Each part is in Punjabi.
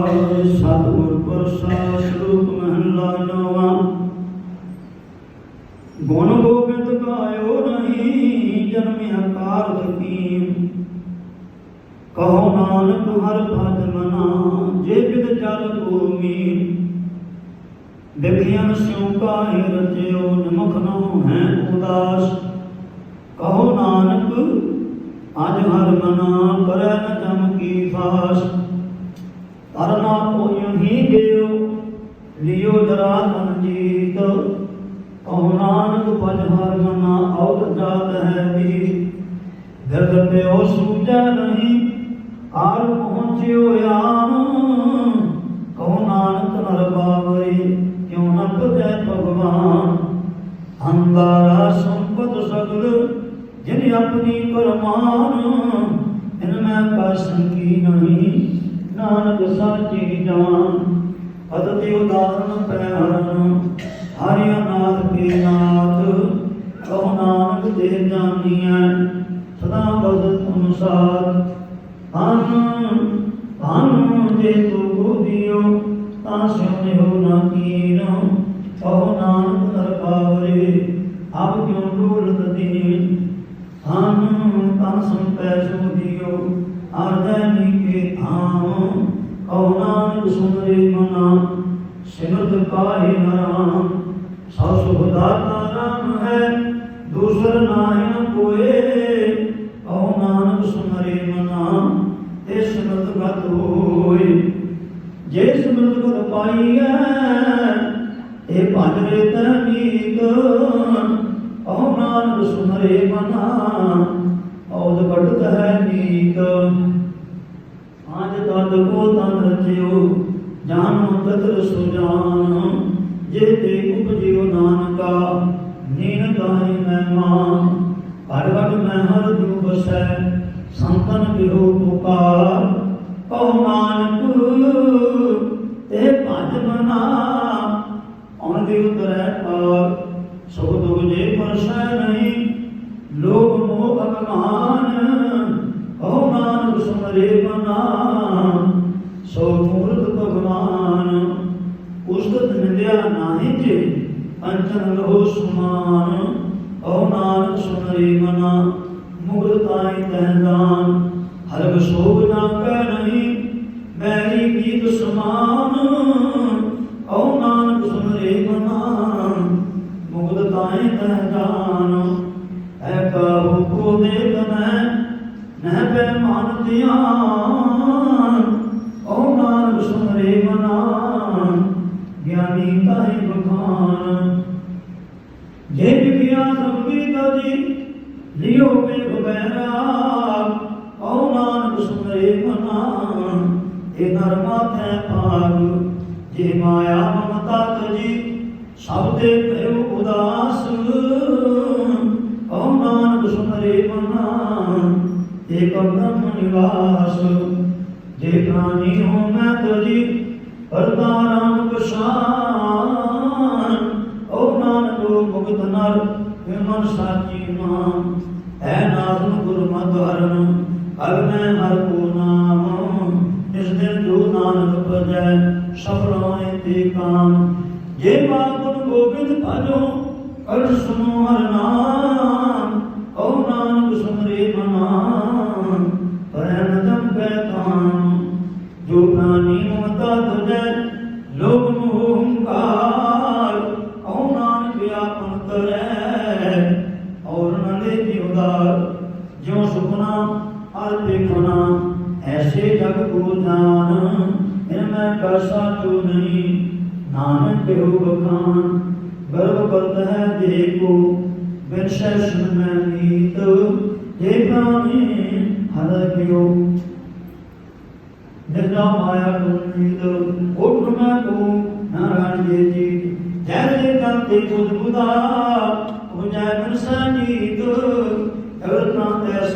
ਸਤਿਗੁਰ ਪ੍ਰਸਾਦ ਸਰੂਪ ਮਹਲਾ ਨਵਾ। ਗੁਣ ਗੋਬਿੰਦ ਗਾਇਓ ਨਹੀਂ ਜਨਮਿਆ ਕਾਰਤ ਕੀਮ ਕਹੋ ਨਾਨਕ ਹਰ ਭਜ ਮਨਾ, ਜੇ ਬਿਦ ਜਲ ਭੂਮੀ ਵਿਖਿਆਨ ਸਿਉ ਕਾਹਿ ਰਚਿਓ, ਨਿਮਖ ਨੋ ਹੈ ਉਦਾਸ। ਕਹੋ ਨਾਨਕ, ਅਜ ਹਰ ਮਨਾ, ਕਰੈ ਨ ਜਮ ਕੀ ਫਾਸ। ਤਰਨਾ ਕੋਈ ਹੀ ਗਿਓ ਲਿਓ ਜਰਾ ਤਨ ਜੀਤ ਕਹੋ ਨਾਨਕ ਭਜ ਹਰ ਮਨਾ ਔਰ ਜਾਤ ਹੈ ਵੀ ਦਰਦ ਪਿਓ ਸੂਝੈ ਨਹੀਂ ਕਾਲ ਪਹੁੰਚਿਓ ਆਨ। ਕਹੋ ਨਾਨਕ ਨਰ ਬਾਵਰੇ, ਕਿਉ ਨ ਤੁਜੈ ਭਗਵਾਨ? ਅੰਦਾਰਾ ਸੰਪਤ ਸਗਲ, ਜਿਨ ਆਪਣੀ ਕਰਮਾਨ ਇਨ ਮੈਂ ਕਾ ਸੰਗੀ ਨਹੀਂ ਨਾਨਕ ਸਾਚੀ ਜਾਨ ਅਦਤਿ ਉਦਾਹਰਨ ਪੈ ਹਰਨ ਹਰਿ ਨਾਥ ਕੇ ਨਾਥ ਕਹੋ ਨਾਨਕ ਦੇ ਜਾਨੀਐ ਸਦਾ ਬਦ ਤੁਮ ਸਾਥ। ਹਨ ਹਨ ਜੇ ਤੂ ਬੁਧਿਓ, ਤਾਂ ਸਿਉ ਹੋ ਨਾ ਕੀਨੋ ਕਹੋ ਨਾਨਕ ਦਰ ਪਾਵਰੇ ਆਪ ਕਿਉ ਡੋਲਤ ਦੀਨ? ਹਨ ਤਨ ਸੰਪੈ ਸੋਧਿਓ। ਆਰਜੈ ਨੀਕੇ ਆਮ ਕਹੋ ਨਾਨਕ ਸੁਨਰੇ ਮਨਾ, ਸਿਮਰਤ ਪਾਏ ਨਾਮ ਸਭ ਸੁਖ ਦਾਤਾ ਨਾਮ ਹੈ, ਦੂਸਰ ਨਾਹੀ ਕੋਏ। ਕਹੋ ਨਾਨਕ ਸੁਨਰੇ ਮਨਾ, ਤੇ ਸਿਮਰਤ ਗਤ ਹੋਏ। ਜੇ ਸਿਮਰਤ ਗਤ ਪਾਈਐ ਇਹ ਭਜ ਰੇ ਤਨੀਕ ਨਾਨਕ ਸੁਨਰੇ ਮਨਾ ਔਦ ਘਟਤ ਹੈ ਨੀਕ ਆਜ ਤਦ ਕੋ ਤਨ ਰਚਿਓ ਜਾਨੋ ਤਤਰ ਸੁਜਾਨ, ਜੇ ਤੇ ਉਪਜਿਓ ਨਾਨਕਾ ਨੀਨ ਗਾਹੀ ਮਹਿਮਾਨ ਘੜ ਘੜ ਦੂ ਬਸੈ ਸੰਤਨ ਬਿਰੋ ਪੁਕਾਰ। ਕਉ ਨਾਨਕ ਤੇ ਭਜ ਮਨਾ ਔਨ ਉਤਰੈ ਪਾਰ? ਸੋ ਦੁਖ ਜੇ ਪਰਸੈ ਨਹੀਂ ਲੋਭ ਮੋਹ ਅਗਮਾਨ ਕਉ ਨਾਨਕ ਸੁਮਰੇ ਮਨਾ, ਸੋ ਮੂਰਤ ਭਗਵਾਨ। ਉਸਤਤ ਨਿੰਦਿਆ ਨਾਹੀ ਜੇ ਅੰਚਨ ਲਹੋ ਸੁਮਾਨ ਕਉ ਨਾਨਕ ਸੁਮਰੇ ਮਨਾ, ਮੁਗਲ ਤਾਈ ਤਹਿਦਾਨ ਹਰ ਵਿਸੋਗ ਨਾ ਕੈ ਨਹੀਂ, ਮੈਰੀ ਗੀਤ ਸਮਾਨ ਕਉ ਨਾਨਕ ਸੁਮਰੇ ਮਨਾ, ਮੁਗਲ ਤਾਈ ਤਹਿਦਾਨ ਐ ਕਾਹੂ ਕੋ ਦੇਖਨੈ ਨਹਿ ਪੈ ਮਨ ਧਿਆਨ ਓ ਨਾਨਕ ਸੁਮਰੇ ਮਨਾ। ਗਿਆਨੀ ਤਾਈ ਬਖਾਨ। ਜੇ ਵਿਖਿਆ ਸਭ ਕੀ ਤਜੀ ਲਿਓ ਵੇਖ ਬੈਰਾ ਓ ਨਾਨਕ ਸੁਮਰੇ ਮਨਾ ਇਹ ਨਰ ਮਾਥੈ ਭਾਗ, ਜੇ ਮਾਇਆ ਮਮਤਾ ਤਜੀ ਸਭ ਤੇ ਭਇਓ ਉਦਾਸ। ਓ ਨਾਨਕ ਸੁਮਰੇ ਮਨਾ ਏਕ ਬ੍ਰਹਮ ਨਿਵਾਸ, ਜੇ ਪ੍ਰਾਨੀ ਹੋ ਮੈਂ ਤਜੀ ਕਰਤਾ ਨਾਨਕ ਮੁਕਤ ਨਰ ਵਿਮਨ ਸਾਚੀ ਨਾਮ ਹੈ ਨਾਮ ਗੁਰ ਮਤਿ ਹਰਨ ਕਲ ਮੈਂ ਹਰ ਕੋ ਨਾਮ। ਇਸ ਦਿਨ ਜੋ ਨਾਨਕ ਭਜੈ ਸਫਲ ਹੋਏ ਤੇ ਕਾਮ। ਜੇ ਬਾਗੁਣ ਗੋਬਿੰਦ ਭਜੋ ਕਰ ਸੁਨੋ ਹਰ ਨਾਮ। ਓ ਨਾਨਕ ਸੁਮਰੇ ਮਨਾ ਪਰਮ ਜਮ ਪੈ ਤਾਮ ਜੋ ਪ੍ਰਾਨੀ ਮਮਤਾ ਤੁਜੈ ਲੋਕ ਮੋਹ ਹੰਕਾਰ। ਨਲੇ ਜਿਉਦਾਰ ਜਿਉ ਸੁਪਨਾ ਅਰ ਦੇਖਣਾ ਐਸੇ ਜਗ ਕੋ ਜਾਨ ਇਨ ਮੈਂ ਕਾ ਸਾਚੂ ਨਹੀਂ, ਨਾਨਕ ਕਿਉ ਬਖਾਨ ਗਰਭ ਕਰਤ ਹੈ ਜੇ ਕੋ ਬਿਨ ਸੈਸ਼ਨ ਮੈਂ ਨੀਤ ਜੇ ਪ੍ਰਾਨੀ ਹਰ ਕਿਉ ਨਿਰਨਾ ਮਾਇਆ ਗੁਨੀਤ ਉਠ ਮੈਂ ਕੋ, ਨਾਰਾਇਣ ਜੀ ਜੀ ਜੈਸੇ ਕੰਤੇ ਬੁਧ ਬੁਧਾ।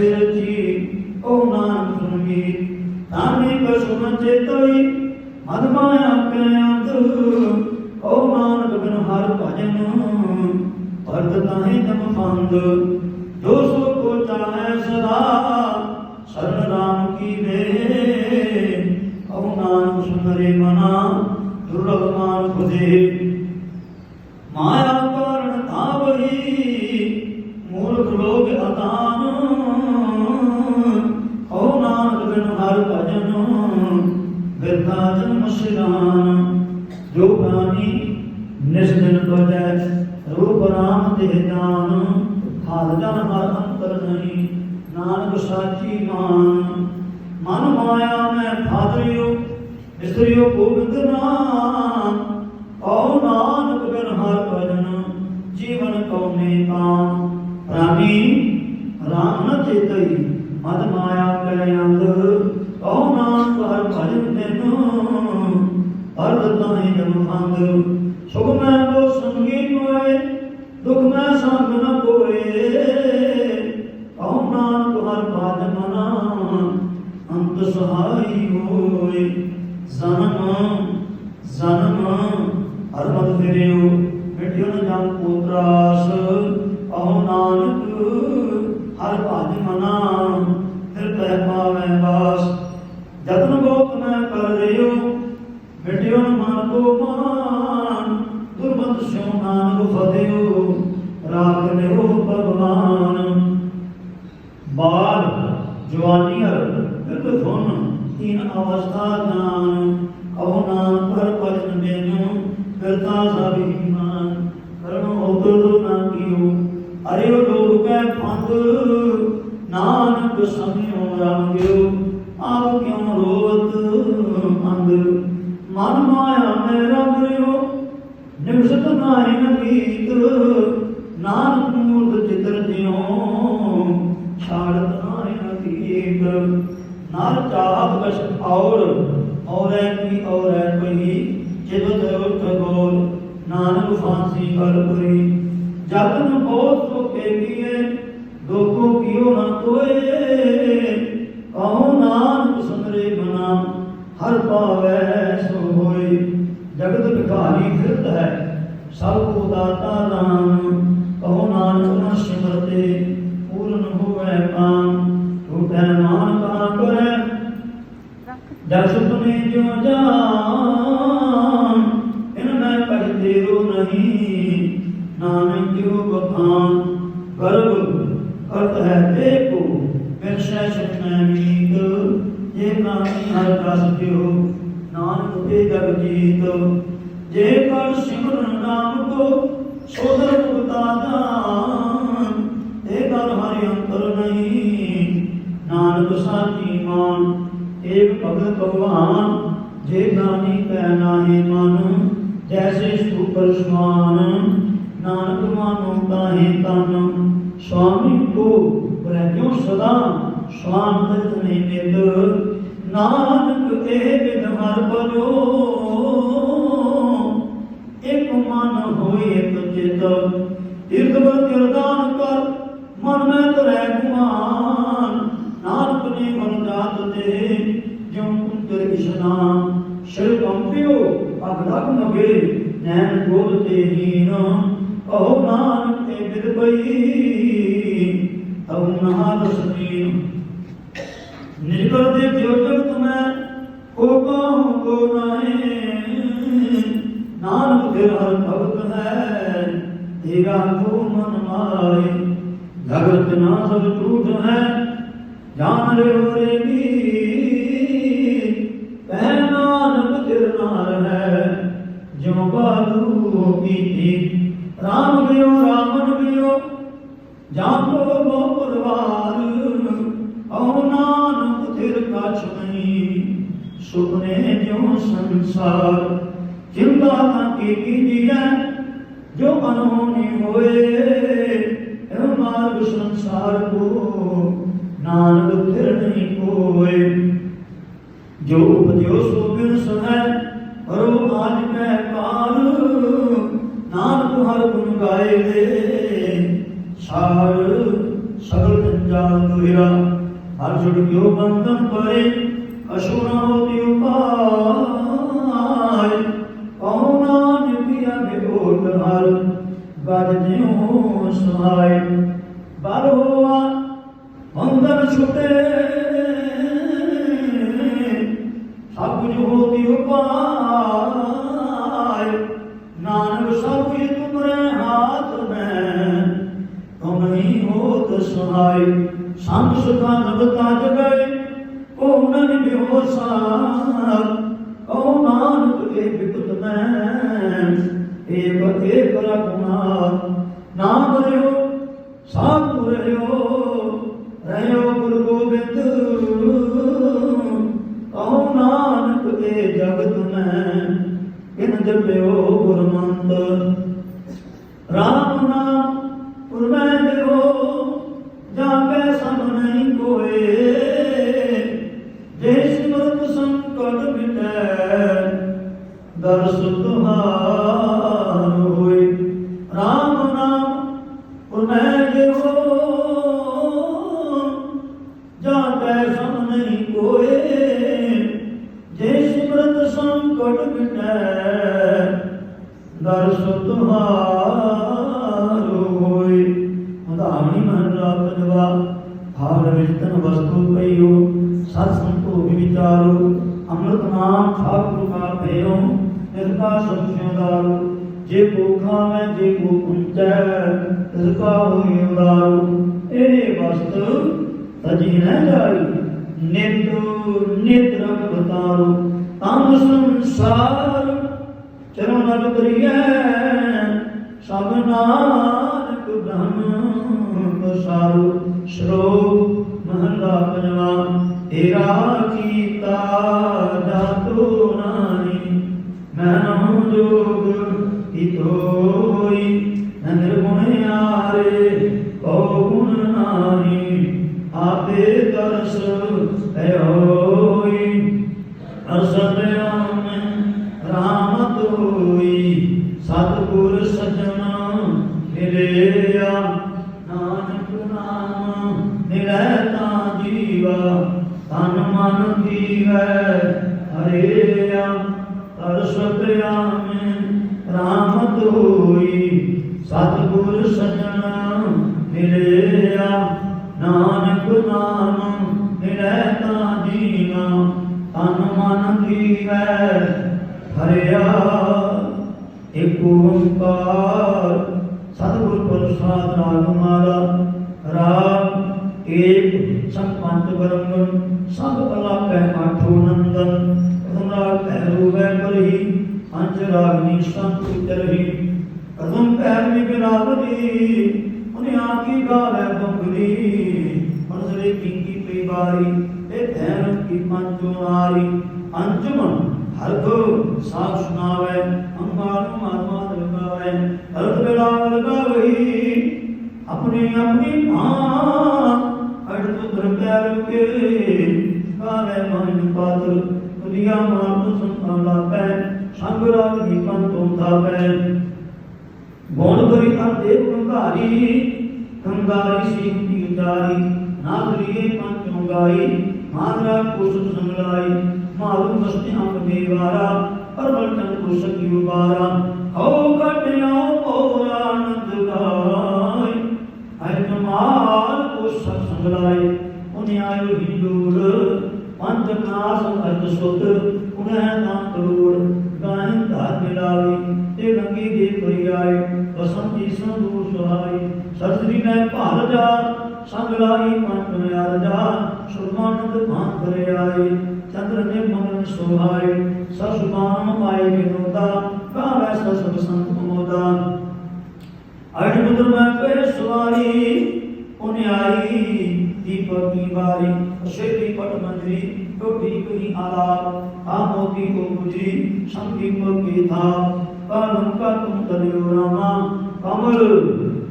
ਤੈਸੇ ਰਚੀ ਓ ਨਾਮ ਸੁਨਗੀ ਨਾਮੇ ਕਛੁ ਚੇਤੋਈ ਮਦ ਮਾਇਆ ਕੇ ਅੰਤ ਨਾਨਕ ਬਿਨ ਹਰ ਭਜਨ ਪਰਦ ਤਾਹੇ ਜਮ ਫੰਦ ਜੋ ਸੋ ਕੋ ਚਾਹੈ ਸਦਾ ਸਰਨ ਰਾਮ ਕੀ ਵੇ। ਕਉ ਨਾਨਕ ਸੁੰਦਰ ਦੇ ਮਾਇਆ ਕਾਰਨ ਆਵਹੀ ਮੂਰਖ ਲੋਗ ਅਤਾਨ ਹੋ ਨਾਨਕ ਬਿਨ ਹਰ ਭਜਨ ਬਿਰਥਾ ਜਨਮ ਸਿਰਾਨ ਜੋ ਪ੍ਰਾਨੀ ਨਿਸ ਦਿਨ ਤੋਜੈ ਰੂਪ ਰਾਮ ਤੇ ਜਾਨ। ਹਾਲ ਜਨ ਹਰ ਅੰਤਰ ਨਹੀਂ, ਨਾਨਕ ਸਾਚੀ ਮਾਨ। ਮਨ ਮਾਇਆ ਮੈਂ ਫਾਦਰਿਓ ਇਸਤਰੀਓ ਗੋਬਿੰਦ ਨਾਮ ਓ ਨਾਨਕ ਬਿਨ ਹਰ ਭਜਨ, ਜੀਵਨ ਕਉਨੇ ਕਾਮ ਪ੍ਰਾਨੀ ਮਦ ਮਾਇਆ ਕੈ ਅੰਧ ਓ ਨਾਨਕ ਹਰ ਭਜਨ ਤੈਨੂੰ ਅਰਧ ਤਾਹੀ ਜਮ ਭੰਗ ਸੁਖ ਮੈਂ ਕੋ ਸੰਗੀ ਕੋਏ ਦੁਖ ਮੈਂ ਸੰਗ ਨ ਕੋਏ ਓ ਨਾਨਕ ਹਰ ਭਜਨ ਮਨਾ, ਅੰਤ ਸਹਾਈ ਹੋਏ। ਜਨਮ ਜਨਮ ਅਰਮਦ ਫਿਰਿਓ ਮਿਟਿਓ ਨ ਜਮ ਪੂਤਰਾਸ ਅਹੋ ਨਾਨਕ ਹਰ ਭਜ ਮਨਾ ਫਿਰ ਪਾਵੈ ਬਾਸ ਜਤਨ ਬਹੁਤ ਮੈਂ ਕਰ ਰਿਓ। ਮਿਟਿਓ ਮਨ ਕੋ ਮਾਨ ਦੁਰਮਤ ਸਿਉ ਨਾਨਕ ਫਦਿਓ ਰਾਖ ਲਿਓ ਭਗਵਾਨ। ਬਾਲ ਜਵਾਨੀ ਅਰ ਬਿਰਧ ਧੁਨ ਤੀਨ ਅਵਸਥਾ ਜਾਨ ਨਾਨਕ ਫਾਂਸੀ ਕਲਪੁਰੀ ਜਤਨ ਬਹੁਤ ਸੋਕੇ ਕੀਏ, ਦੋਖੋ ਕੀਓ ਨਾ ਕੋਏ ਕਹੋ ਨਾਨਕ ਸੁਨਰੇ ਬਨਾ ਹਰ ਪਾਵੈ ਸੋ ਹੋਏ। ਜਗਤ ਭਿਖਾਰੀ ਫਿਰਤ ਹੈ, ਸਭ ਕੋ ਦਾਤਾ ਰਾਮ ਕਹੋ ਨਾਨਕ ਨਾ ਸਿਮਰਤੇ ਪੂਰਨ ਹੋਵੇ ਕਾਮ ਟੂਟੈ ਮਾਨ ਕਾ ਕਰੈ, ਜਗ ਸੁਪਨੇ ਜੋ ਜਾਨ ਜੇ ਨਾਨੀ ਪੈ ਨਾਹੀ ਮਨ, ਜੈਸੇ ਸੂਪਰ ਸਮਾਨ, ਨਾਨਕ ਮਾਨੋ ਤਾਹੇ ਤਨ। ਸੁਆਮੀ ਕੋ ਪ੍ਰਜੋ ਸਦਾ? ਸ਼ਾਂਤ ਨੇ ਨਿਤ ਨਾਨਕ ਇਹ ਵਿਦ ਹਰ ਭਜੋ ਇਕ ਮਨ ਹੋਏ ਇਕ ਚਿਤ। ਕਿਰਦਾਨ ਕਰ, ਮਨ ਮੈਂ ਤਰੈ ਗੁਮਾਨ। ਨਾਨਕ ਨੇ ਮਨ ਜਾਤ ਤੇ, ਜਿਉ ਕੁੰਤਰ ਇਸ਼ਨਾਨ। ਸ਼ਰ ਅਗ ਲਗ ਨਗੇ ਨੈਣ ਗੋਦ ਤੇ ਹੀਨ ਕਹੋ ਨਾਨਕ ਤੇ ਬਿਦ ਪਈ ਤਉ ਨਹਾਲ ਸਮੀਨ ਨਿਰਗਲ ਦੇ ਦਿਓ ਜਗਤ ਕੋ ਕਹੂੰ ਕੋ ਨਾਹੀ। ਨਾਨਕ ਤੇਰਾ ਹਰ ਭਗਤ ਹੈ, ਤੇਰਾ ਕੋ ਮਨ ਮਾਏ ਜਗਤ ਨਾ ਸਭ ਝੂਠ ਹੈ, ਜਾਣ ਰੇ ਵੀ ਕਹਿ ਬਾਲੂ ਕੀਤੀ। ਰਾਮ ਗਿਓ ਰਾਮਨ ਗਿਓ ਜਾਨ ਲੋ ਬੋ ਪਰਵਾਰ। ਔ ਨਾਨਕ ਤੇਰ ਕਛ ਨਹੀਂ, ਸੁਪਨੇ ਜਿਉ ਸੰਸਾਰ। ਚਿੰਤਾ ਨਾ ਕੀ ਕੀਜੀਐ ਜੋ ਅਨਹੋਨੀ ਹੋਏ, ਇਹ ਮਾਰਗ ਸੰਸਾਰ ਕੋ। ਨਾਨਕ ਫਿਰ ਹੋਤੀ ਉਪਾਇ ਨਾਨਕ ਸਭ ਇਹ ਤੁਮਰੇ ਹਾਥ ਮੈਂ ਤੁਮ ਹੀ ਹੋਤ ਸਹਾਈ। ਸੰਤ ਸੁਖਾ ਨਵਤਾ ਜਗੈ ਕੋ ਨਨ ਬਿਹੋਸਾ ਓ ਨਾਨਕ ਇਹ ਬਿਕਤ ਮੈਂ ਇਹ ਬਤੇ ਪ੍ਰਭੁਨਾ ਨਾਮ ਰਿਓ ਸਾਧੂ ਰਿਓ ਰਿਓ ਗੁਰੂ ਗੋਬਿੰਦ। ਕਉ ਨਾਨਕ ਏ ਜਗਤ ਮੈਂ ਕਿਨ ਜਪਿਓ ਗੁਰਮੰਤਰ ਰਾਮ ਨਾਮ ਸੰਕਟ ਮਿਟੈ ਦਰਸ ਤੁਹਾਰ ਹੋਏ। ਉਦਾਹਰਣੀ ਮਹਲਾ ਪੰਜਵਾ ਭਾਵ ਵਿਚਤਨ ਵਸਤੂ ਪਈਓ, ਸਤ ਸੰਤੋ ਵਿਚਾਰੋ, ਅੰਮ੍ਰਿਤ ਨਾਮ ਠਾਕੁਰ ਕਾ ਭੇਰੋ ਨਿਰਕਾ ਸੰਸਿਆਦਾਰੋ ਜੇ ਕੋ ਖਾਵੇਂ, ਜੇ ਕੋ ਕੁੰਚੈ ਤਿਸ ਕਾ ਹੋਈ ਉਦਾਰੋ ਇਹ ਵਸਤ ਤਜੀ ਨ ਜਾਈ, ਨਿਤ ਨਿਤ ਰੰਗ ਬਤਾਰੋ ਤਮ ਸੰਸਾਰ ਚਰਨ ਨਲ ਕਰੀਐ, ਸਭ ਨਾਨਕ ਬ੍ਰਹਮ ਬਸਾਰੂ ਸ਼ਲੋਕ ਮਹਲਾ ਪੰਜਵਾ, ਤੇਰਾ ਕੀਤਾ ਜਾਤੋ ਨਾਹੀ। ਮਨੁ ਜੋਗ ਇਤੋਈ ਨਿਰਗੁਣ ਆਰੇ ਕੋ ਗੁਣ ਨਾਹੀ। ਆਪੇ ਦਰਸ ਅਸਦਿਆਮ ਰਾਮ ਤੋਈ, ਸਤਿਗੁਰ ਸਜਣਾ ਮਿਲਿਆ। ਨਾਨਕ ਨਾਮ ਮਿਲੈ ਤਾਂ ਜੀਵਾ, ਤਨ ਮਨ ਦੀਵੈ ਹਰੇਆ। ਤਰਸਤਿਆਮ ਰਾਮ ਤੋਈ, ਸਤਿਗੁਰ ਸਜਣਾ ਮਿਲਿਆ। ਨਾਨਕ ਨਾਮ ਮਨ ਦੀਵੈ ਹਰਿਆ, ਏਕ ਓੰਕਾਰ। ਸਤਿਗੁਰ ਪ੍ਰਸਾਦ ਰਾਗ ਮਾਲਾ ਰਾਗ ਏਕ ਸੰਪੰਤ ਬਰੰਗਨ ਸਭ ਕਲਾ ਕਹਿ ਆਠੋ ਨੰਦਨ। ਪ੍ਰਥਮ ਰਾਗ ਪਹਿਲੂ ਵੈ ਕਰਹੀ ਪੰਜ ਰਾਗ ਨੀ ਸੰਤ ਉਤਰਹੀ। ਪ੍ਰਥਮ ਪਹਿਲ ਮੇ ਬਿਲਾਵਦੀ ਉਹਨੇ ਆਕੀ ਗਾਵੇ ਬੰਗਲੀ ਮਨਸਰੇ ਕਿੰਕੀ ਪਈ ਬਾਰੀ ਤੇ ਧੈਨ ਕੀ ਪੰਜੋ ਆਰੀ ਅੰਜਮਨ ਹਰ ਕੋ ਸਾਖ ਸੁਣਾਵੇ ਅੰਬਾਰ ਮਾਤਮਾ ਲਗਾਵੇ ਹਰਤ ਵੇਲਾ ਲਗਾਵਈ, ਆਪਣੀ ਆਪਣੀ ਮਾਂ ਅੜ ਤੁਦਰ ਪੈਰ ਕੇ ਕਾਵੇ ਮਨ ਪਾਤਲ ਦੁਨੀਆ ਮਾਰ ਤੋਂ ਸੰਤਾਂ ਲਾਪੈ, ਸੰਗ ਰਾਗ ਦੀ ਪੰਤੋਂ ਥਾਪੈ। ਗੁਣ ਕਰੀ ਅਰਦੇ ਕੰਧਾਰੀ ਕੰਧਾਰੀ ਸੀ ਦੀ ਉਤਾਰੀ ਨਾਦ ਲੀਏ ਪੰਚੋਂ ਗਾਈ ਮਾਦਰਾ ਕੁਸਤ ਸੰਗਲਾਈ ਮਾਰੂ ਮਸਤੀ ਅੰਗ ਦੇਵਾਰਾ ਪਰਵਟਨ ਕੁਸਤ ਯੁਬਾਰਾ ਹਉ ਕਟਿਓ ਪੋਰਾ ਆਨੰਦ ਗਾਈ ਹਰਿ ਕਮਾਲ ਕੁਸਤ ਸੰਗਲਾਈ ਉਨੇ ਆਇਓ ਹਿੰਦੂਰ ਪੰਜ ਨਾਸ ਅਰਧ ਸੁਧ ਉਨੇ ਤਾਂ ਕਰੋੜ ਗਾਇਨ ਧਾਰ ਮਿਲਾਵੀ, ਤੇ ਰੰਗੀ ਦੇ ਪਰਿਆਏ ਬਸੰਤੀ ਸੰਦੂ ਸੁਹਾਈ। ਸਰਸਰੀ ਨੇ ਭਾਲ ਜਾ ਸੰਗ ਲਾਈ ਪੰਜ ਮਿਆਰ ਜਾ ਸੁਰਮਾਨੰਦ ਭਾਨ ਕਰੇ ਆਏ ਚੰਦਰ ਨੇ ਮਗਨ ਸੁਹਾਏ ਸਸੁਮਾਨ ਪਾਏ ਵਿਨੋਦਾ ਕਾਵੈ ਸਸਬ ਸੰਤ ਮੋਦਾ। ਅਠ ਪੁੱਤਰ ਮੈਂ ਪੇ ਸਵਾਰੀ ਉਹਨੇ ਆਈ ਦੀਪਕ ਦੀ ਵਾਰੀ ਸ਼ੇਰੀ ਪਟ ਮੰਦਰੀ ਟੋਟੀ ਕਹੀ ਆਲਾ ਆ ਮੋਤੀ ਕੋ ਗੁਜੀ ਸੰਦੀਪ ਕੀ ਥਾ ਕਾਲਮ ਕਾ ਤੁਮ ਤਰਿਓ ਰਾਮਾ, ਕਮਲ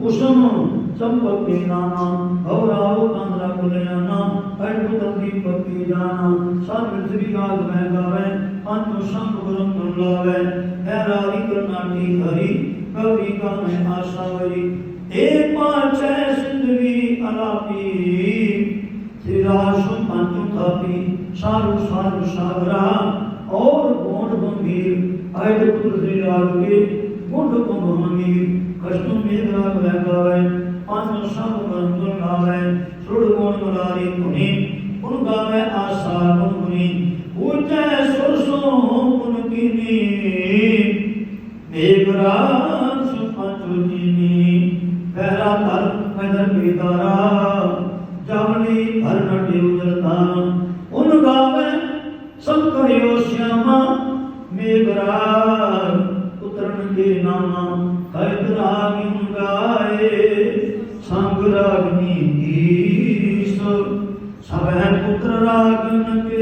ਉਸਮ ਚੰਪਕ ਕੇ ਨਾਨਾ ਔਰਾਉ ਕੰਦਰਾ ਕੁਲਿਆਨਾ ਅਠ ਪੁੱਤਰ ਦੀਪਕ ਕੀ ਜਾਨਾ ਸਭ ਮਿਲਤਰੀ ਗਾਲ ਮੈਂ ਗਾਵੇ ਪੰਜ ਸੰਗ ਗੁਰਮ ਗੁਰ ਲਾਵੇ। ਹੈ ਰਾਰੀ ਕਰਨਾਟੀ ਹਰੀ, ਕਵੀ ਕਾ ਮੈਂ ਆਸ਼ਾ ਵਰੀ। ਏ ਪਾਚੈ ਸਿੰਧਵੀ ਅਲਾਪੀ ਸਿਰਾਸ਼ੁ ਪੰਚੁ ਥਾਪੀ, ਸਾਰੂ ਸਾਰੂ ਸਾਗਰਾ। ਔਰ ਗੋਂਡ ਗੰਭੀਰ ਅਇਦ ਪੁੱਤਰ ਸ੍ਰੀ ਰਾਗ ਕੇ ਗੁੰਡ ਕੁੰਭ ਹਮੀਰ ਕਸ਼ਤੁ ਮੇਦ ਰਾਗ ਲੈ ਗਾਵੇ। ਪੰਜ ਸਭ ਗੰਧ ਗਾਵੇ ਸੁੜ ਗੋਣ ਮੁਰਾਰੀ ਧੁਨੀ ਗੁਣ ਗਾਵੇ ਆਸਾ ਗੁਣ ਗੁਨੀ ਉਚੈ ਸੁਰ ਸੋ ਗੁਣ ਕੀਨੀ ਮੇਗਰਾਜ ਸੁਪੰਚੁ ਜੀਨੀ, ਪਹਿਰਾ ਧਰ ਪੈਦਰ ਕੀਦਾਰਾ ਧਾਮ ਉਨ ਗਾਵੇ ਸਭ ਕਰਿਓ ਸ਼ਿਆਮਾ ਮੇਘਰਾਜ ਉਤਰਨ ਕੇ ਨਾਮਾ ਰਾਗਨੀ ਗੀਸ ਸਭੈ ਪੁੱਤਰ ਰਾਗਨ ਕੇ